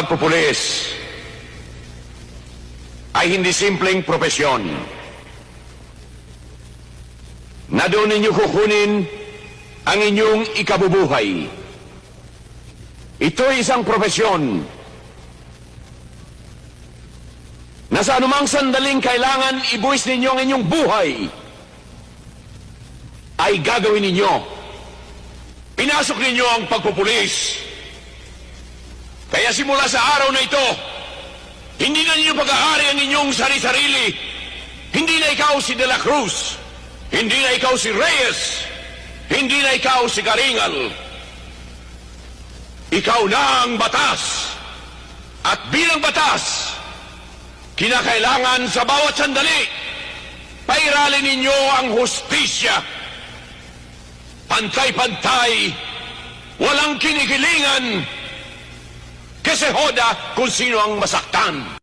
pagpupulis ay hindi simpleng propesyon na doon ninyo kukunin ang inyong ikabubuhay. Ito ay isang propesyon na sa anumang sandaling kailangan ibuwis ninyo ang inyong buhay ay gagawin ninyo. Pinasok ninyo ang pagpupulis. Kaya simula sa araw na ito, hindi na ninyo pag-aari ang inyong sari-sarili. Hindi na ikaw si De La Cruz. Hindi na ikaw si Reyes. Hindi na ikaw si Karingal. Ikaw na ang batas. At bilang batas, kinakailangan sa bawat sandali, pairalin ninyo ang hustisya. Pantay-pantay, walang kinikilingan, kasi hoda kung sino ang masaktan.